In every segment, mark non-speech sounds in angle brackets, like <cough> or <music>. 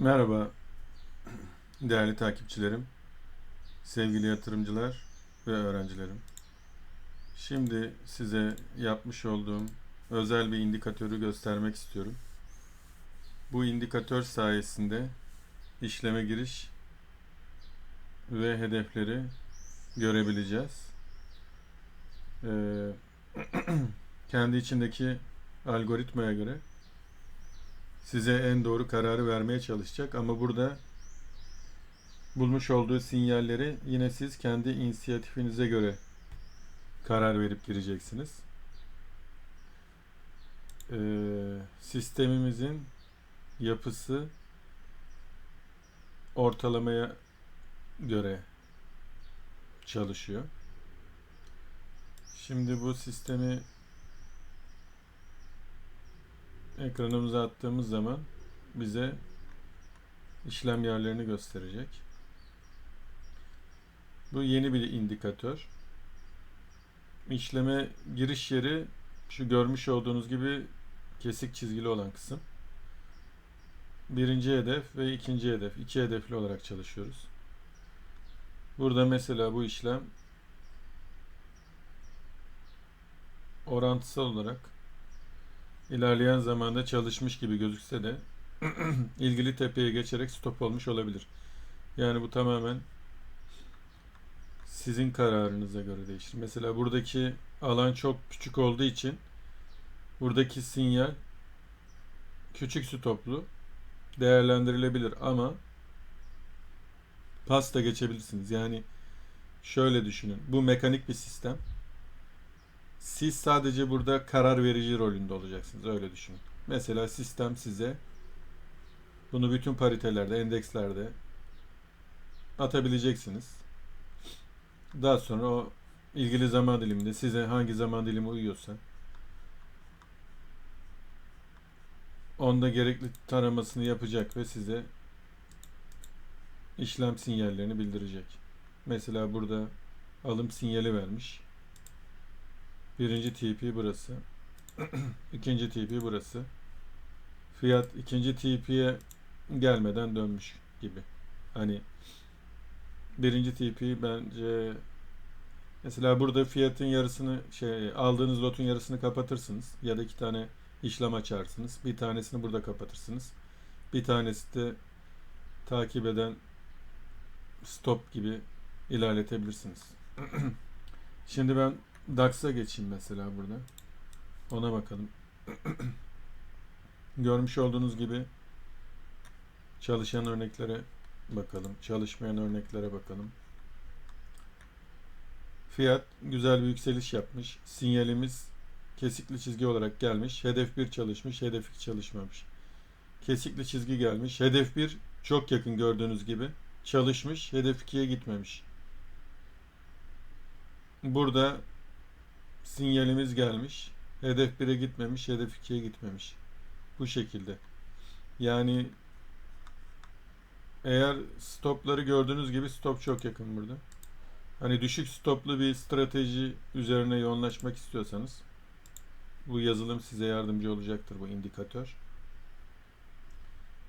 Merhaba değerli takipçilerim, sevgili yatırımcılar ve öğrencilerim. Şimdi size yapmış olduğum özel bir indikatörü göstermek istiyorum. Bu indikatör sayesinde işleme giriş ve hedefleri görebileceğiz. Ee, <clears throat> kendi içindeki algoritmaya göre size en doğru kararı vermeye çalışacak ama burada bulmuş olduğu sinyalleri yine siz kendi inisiyatifinize göre karar verip gireceksiniz. Ee, sistemimizin yapısı ortalamaya göre çalışıyor. Şimdi bu sistemi ekranımıza attığımız zaman bize işlem yerlerini gösterecek. Bu yeni bir indikatör. İşleme giriş yeri şu görmüş olduğunuz gibi kesik çizgili olan kısım. Birinci hedef ve ikinci hedef. iki hedefli olarak çalışıyoruz. Burada mesela bu işlem orantısal olarak ilerleyen zamanda çalışmış gibi gözükse de <clears throat> ilgili tepeye geçerek stop olmuş olabilir. Yani bu tamamen sizin kararınıza göre değişir. Mesela buradaki alan çok küçük olduğu için buradaki sinyal küçük stoplu değerlendirilebilir ama pasta geçebilirsiniz. Yani şöyle düşünün. Bu mekanik bir sistem. Siz sadece burada karar verici rolünde olacaksınız. Öyle düşünün. Mesela sistem size bunu bütün paritelerde, endekslerde atabileceksiniz. Daha sonra o ilgili zaman diliminde size hangi zaman dilimi uyuyorsa onda gerekli taramasını yapacak ve size işlem sinyallerini bildirecek. Mesela burada alım sinyali vermiş. Birinci TP burası. <clears throat> ikinci TP burası. Fiyat ikinci TP'ye gelmeden dönmüş gibi. Hani birinci TP bence mesela burada fiyatın yarısını şey aldığınız lotun yarısını kapatırsınız ya da iki tane işlem açarsınız. Bir tanesini burada kapatırsınız. Bir tanesi de takip eden stop gibi ilerletebilirsiniz. <clears throat> Şimdi ben DAX'a geçeyim mesela burada. Ona bakalım. <clears throat> Görmüş olduğunuz gibi çalışan örneklere bakalım. Çalışmayan örneklere bakalım. Fiyat güzel bir yükseliş yapmış. Sinyalimiz kesikli çizgi olarak gelmiş. Hedef 1 çalışmış, hedef 2 çalışmamış. Kesikli çizgi gelmiş. Hedef 1 çok yakın gördüğünüz gibi çalışmış, hedef 2'ye gitmemiş. Burada sinyalimiz gelmiş. Hedef 1'e gitmemiş, hedef 2'ye gitmemiş. Bu şekilde. Yani eğer stopları gördüğünüz gibi stop çok yakın burada. Hani düşük stoplu bir strateji üzerine yoğunlaşmak istiyorsanız bu yazılım size yardımcı olacaktır bu indikatör.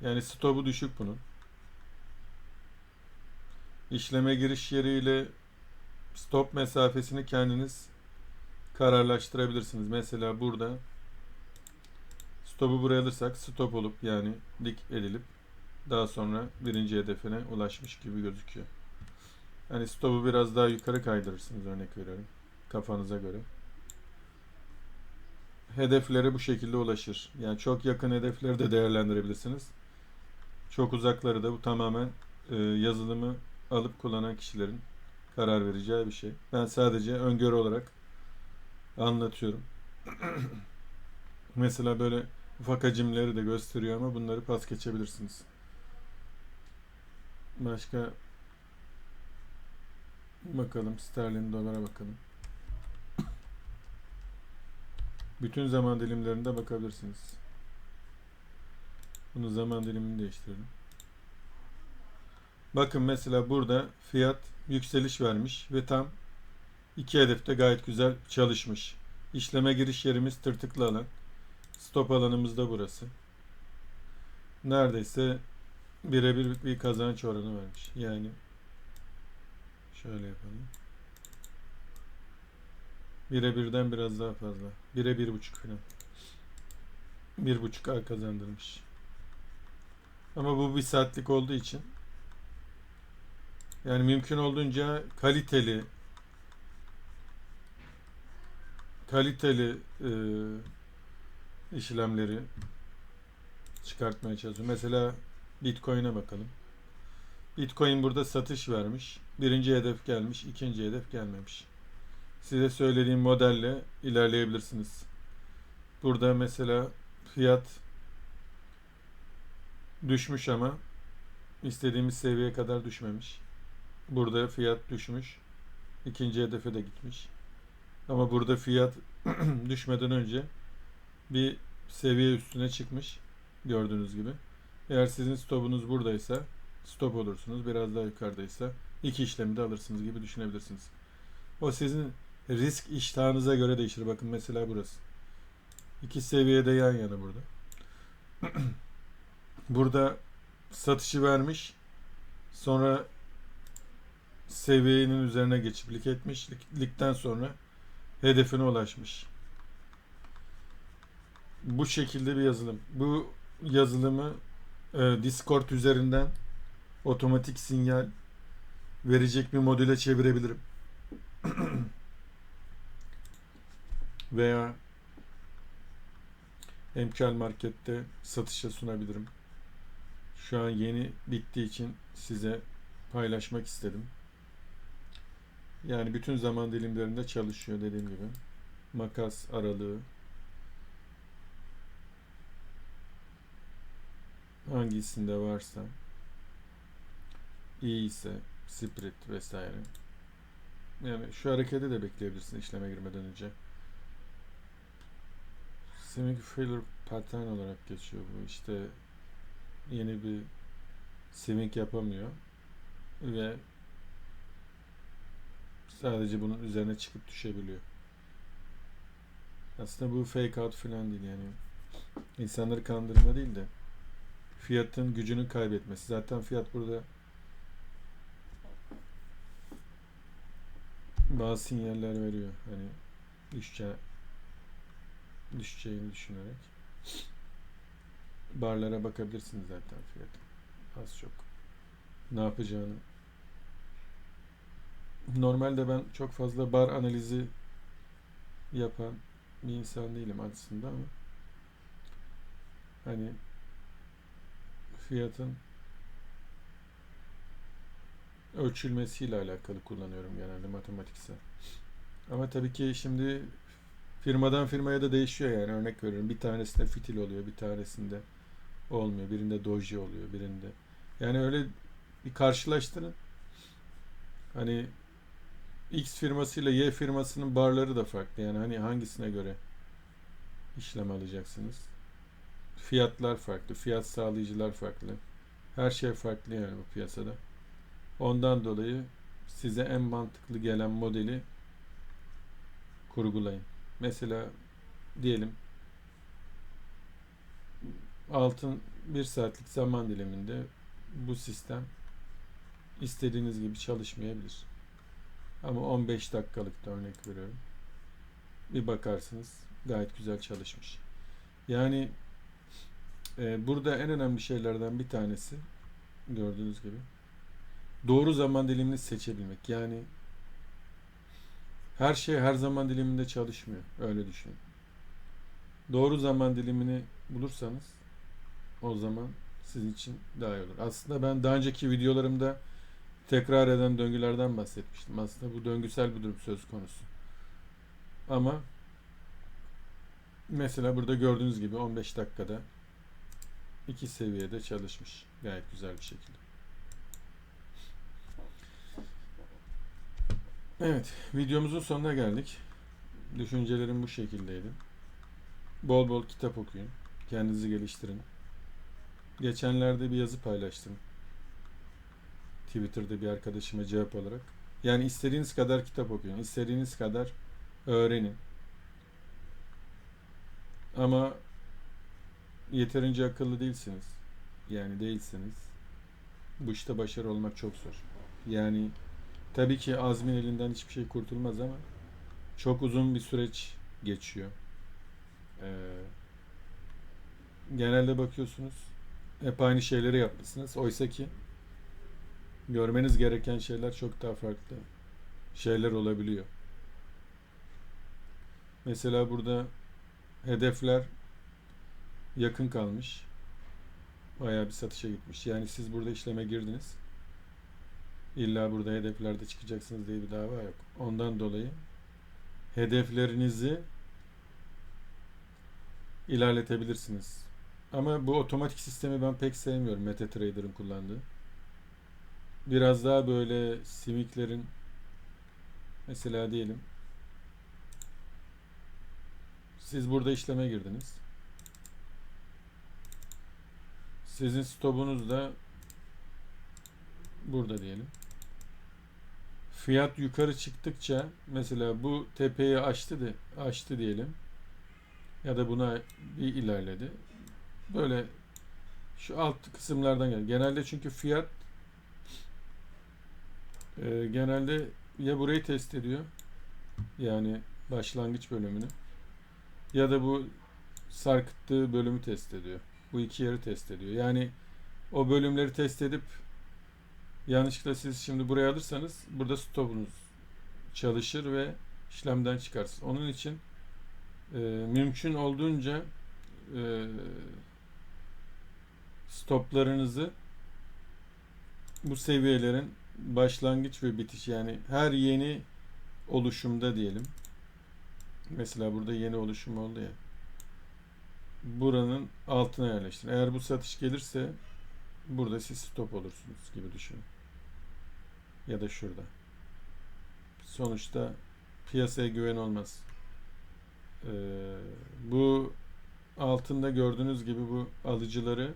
Yani stopu düşük bunun. İşleme giriş yeriyle stop mesafesini kendiniz kararlaştırabilirsiniz. Mesela burada stopu buraya alırsak stop olup yani dik edilip daha sonra birinci hedefine ulaşmış gibi gözüküyor. Hani stopu biraz daha yukarı kaydırırsınız örnek veriyorum. Kafanıza göre. Hedeflere bu şekilde ulaşır. Yani çok yakın hedefleri de değerlendirebilirsiniz. Çok uzakları da bu tamamen e, yazılımı alıp kullanan kişilerin karar vereceği bir şey. Ben sadece öngörü olarak anlatıyorum. <clears throat> Mesela böyle ufak hacimleri de gösteriyor ama bunları pas geçebilirsiniz. Başka bakalım sterlin dolara bakalım. <clears throat> Bütün zaman dilimlerinde bakabilirsiniz. Bunu zaman dilimini değiştirelim. Bakın mesela burada fiyat yükseliş vermiş ve tam iki hedefte gayet güzel çalışmış. İşleme giriş yerimiz tırtıklı alan. Stop alanımız da burası. Neredeyse birebir bir kazanç oranı vermiş. Yani şöyle yapalım. Bire birden biraz daha fazla. Bire bir buçuk falan. Bir buçuk ay kazandırmış. Ama bu bir saatlik olduğu için yani mümkün olduğunca kaliteli kaliteli e, işlemleri çıkartmaya çalışıyor. Mesela Bitcoin'e bakalım. Bitcoin burada satış vermiş. Birinci hedef gelmiş, ikinci hedef gelmemiş. Size söylediğim modelle ilerleyebilirsiniz. Burada mesela fiyat düşmüş ama istediğimiz seviyeye kadar düşmemiş. Burada fiyat düşmüş. İkinci hedefe de gitmiş. Ama burada fiyat <clears throat> düşmeden önce bir seviye üstüne çıkmış. Gördüğünüz gibi. Eğer sizin stopunuz buradaysa stop olursunuz. Biraz daha yukarıdaysa iki işlemi de alırsınız gibi düşünebilirsiniz. O sizin risk iştahınıza göre değişir. Bakın mesela burası. İki seviyede yan yana burada. <clears throat> burada satışı vermiş. Sonra seviyenin üzerine geçip lik etmiş. Lik- Likten sonra hedefine ulaşmış. Bu şekilde bir yazılım. Bu yazılımı e, Discord üzerinden otomatik sinyal verecek bir modüle çevirebilirim. <clears throat> Veya Emkal Market'te satışa sunabilirim. Şu an yeni bittiği için size paylaşmak istedim. Yani bütün zaman dilimlerinde çalışıyor dediğim gibi. Makas aralığı hangisinde varsa iyi ise split vesaire. Yani şu hareketi de bekleyebilirsin işleme girmeden önce. Swing failure pattern olarak geçiyor bu. İşte yeni bir swing yapamıyor ve sadece bunun üzerine çıkıp düşebiliyor. Aslında bu fake out falan değil yani. İnsanları kandırma değil de fiyatın gücünü kaybetmesi. Zaten fiyat burada bazı sinyaller veriyor. Hani düşeceği, düşeceğini düşünerek. Barlara bakabilirsiniz zaten fiyat. Az çok. Ne yapacağını. Normalde ben çok fazla bar analizi yapan bir insan değilim aslında ama hani fiyatın ölçülmesiyle alakalı kullanıyorum genelde matematiksel. Ama tabii ki şimdi firmadan firmaya da değişiyor yani örnek veriyorum. Bir tanesinde fitil oluyor, bir tanesinde olmuyor. Birinde doji oluyor, birinde. Yani öyle bir karşılaştırın. Hani X firmasıyla Y firmasının barları da farklı. Yani hani hangisine göre işlem alacaksınız? Fiyatlar farklı, fiyat sağlayıcılar farklı. Her şey farklı yani bu piyasada. Ondan dolayı size en mantıklı gelen modeli kurgulayın. Mesela diyelim altın bir saatlik zaman diliminde bu sistem istediğiniz gibi çalışmayabilir. Ama 15 dakikalık da örnek veriyorum. Bir bakarsınız gayet güzel çalışmış. Yani e, burada en önemli şeylerden bir tanesi gördüğünüz gibi doğru zaman dilimini seçebilmek. Yani her şey her zaman diliminde çalışmıyor. Öyle düşünün. Doğru zaman dilimini bulursanız o zaman sizin için daha iyi olur. Aslında ben daha önceki videolarımda tekrar eden döngülerden bahsetmiştim. Aslında bu döngüsel bir durum söz konusu. Ama mesela burada gördüğünüz gibi 15 dakikada iki seviyede çalışmış. Gayet güzel bir şekilde. Evet, videomuzun sonuna geldik. Düşüncelerim bu şekildeydi. Bol bol kitap okuyun. Kendinizi geliştirin. Geçenlerde bir yazı paylaştım. Twitter'da bir arkadaşıma cevap olarak. Yani istediğiniz kadar kitap okuyun. istediğiniz kadar öğrenin. Ama yeterince akıllı değilsiniz. Yani değilsiniz. Bu işte başarı olmak çok zor. Yani tabii ki azmin elinden hiçbir şey kurtulmaz ama çok uzun bir süreç geçiyor. Ee, genelde bakıyorsunuz hep aynı şeyleri yapmışsınız. Oysa ki görmeniz gereken şeyler çok daha farklı şeyler olabiliyor. Mesela burada hedefler yakın kalmış. Bayağı bir satışa gitmiş. Yani siz burada işleme girdiniz. İlla burada hedeflerde çıkacaksınız diye bir dava yok. Ondan dolayı hedeflerinizi ilerletebilirsiniz. Ama bu otomatik sistemi ben pek sevmiyorum MetaTrader'ın kullandığı. Biraz daha böyle simiklerin mesela diyelim siz burada işleme girdiniz. Sizin stopunuz da burada diyelim. Fiyat yukarı çıktıkça mesela bu tepeyi aştı de aştı diyelim. Ya da buna bir ilerledi. Böyle şu alt kısımlardan gel. Genelde çünkü fiyat e, genelde ya burayı test ediyor. Yani başlangıç bölümünü. Ya da bu sarkıttığı bölümü test ediyor. Bu iki yeri test ediyor. Yani o bölümleri test edip yanlışlıkla siz şimdi buraya alırsanız burada stopunuz çalışır ve işlemden çıkarsın. Onun için e, mümkün olduğunca e, stoplarınızı bu seviyelerin başlangıç ve bitiş yani her yeni oluşumda diyelim. Mesela burada yeni oluşum oldu ya. Buranın altına yerleştirin. Eğer bu satış gelirse burada siz stop olursunuz gibi düşünün. Ya da şurada. Sonuçta piyasaya güven olmaz. Ee, bu altında gördüğünüz gibi bu alıcıları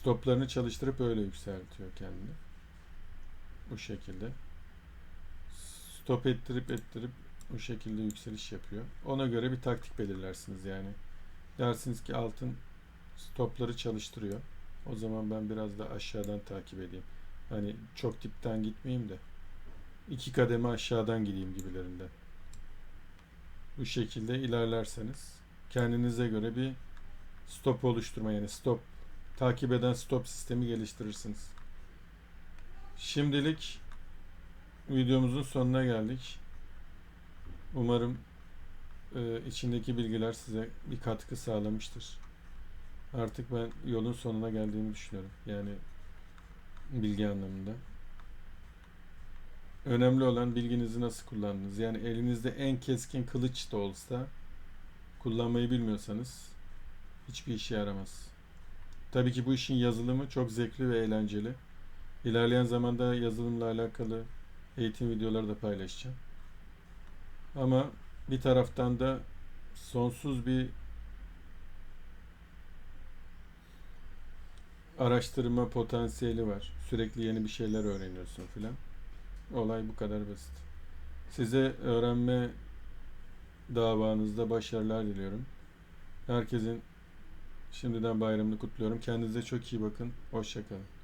stoplarını çalıştırıp öyle yükseltiyor kendini. Bu şekilde. Stop ettirip ettirip bu şekilde yükseliş yapıyor. Ona göre bir taktik belirlersiniz yani. Dersiniz ki altın stopları çalıştırıyor. O zaman ben biraz da aşağıdan takip edeyim. Hani çok dipten gitmeyeyim de iki kademe aşağıdan gideyim gibilerinden. Bu şekilde ilerlerseniz kendinize göre bir stop oluşturma yani stop takip eden stop sistemi geliştirirsiniz. Şimdilik videomuzun sonuna geldik. Umarım e, içindeki bilgiler size bir katkı sağlamıştır. Artık ben yolun sonuna geldiğimi düşünüyorum. Yani bilgi anlamında. Önemli olan bilginizi nasıl kullandınız. Yani elinizde en keskin kılıç da olsa kullanmayı bilmiyorsanız hiçbir işe yaramaz. Tabii ki bu işin yazılımı çok zevkli ve eğlenceli. İlerleyen zamanda yazılımla alakalı eğitim videoları da paylaşacağım. Ama bir taraftan da sonsuz bir araştırma potansiyeli var. Sürekli yeni bir şeyler öğreniyorsun filan. Olay bu kadar basit. Size öğrenme davanızda başarılar diliyorum. Herkesin şimdiden bayramını kutluyorum. Kendinize çok iyi bakın. Hoşçakalın.